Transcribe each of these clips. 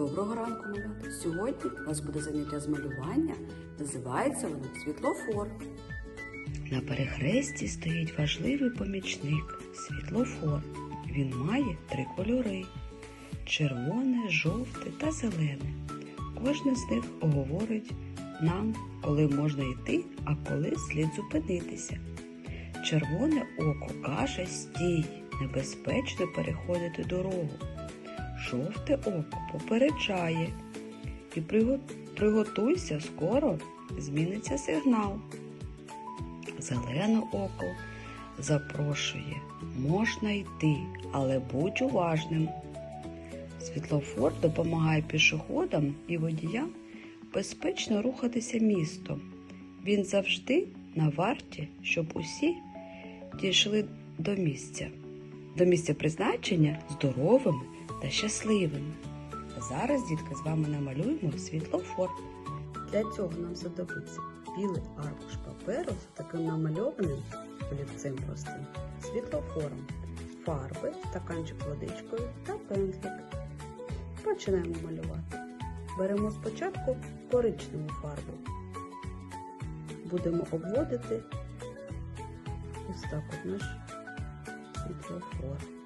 Доброго ранку, малята! Сьогодні у вас буде заняття з малювання. Називається воно світлофор. На перехресті стоїть важливий помічник світлофор. Він має три кольори: червоне, жовте та зелене. Кожне з них говорить нам, коли можна йти, а коли слід зупинитися. Червоне око каже стій, небезпечно переходити дорогу. Жовте око попереджає і приготуйся, скоро зміниться сигнал. Зелене око запрошує, можна йти, але будь уважним. Світлофор допомагає пішоходам і водіям безпечно рухатися містом. Він завжди на варті, щоб усі дійшли до місця, до місця призначення здоровими та щасливими. Зараз, дітки, з вами намалюємо світлофор. Для цього нам знадобиться білий аркуш паперу з таким намальованим олівцем простим, світлофором, фарби, стаканчик водичкою та пензлик. Починаємо малювати. Беремо спочатку коричневу фарбу. Будемо обводити ось так от наш світлофор.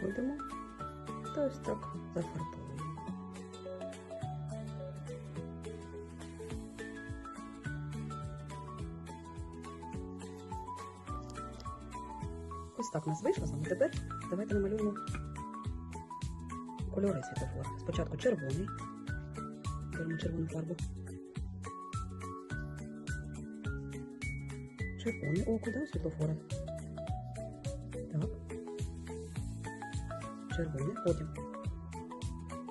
Ходимо та ось так зафарбовуємо. Ось так у нас вийшло з вами. Тепер давайте намалюємо кольори світлофора. Спочатку червоний. Беремо червону фарбу. Червоне око, да, світлофора. Так. Червоний, потім.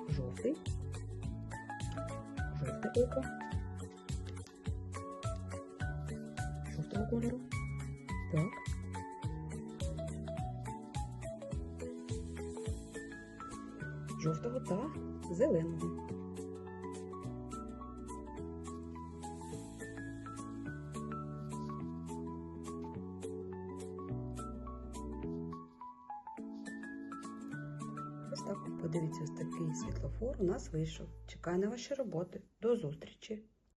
Жовтий. Жовте око. Жовтого кольору. Так. жовтого та зеленого. Ось подивіться, ось такий світлофор у нас вийшов. Чекаю на ваші роботи. До зустрічі!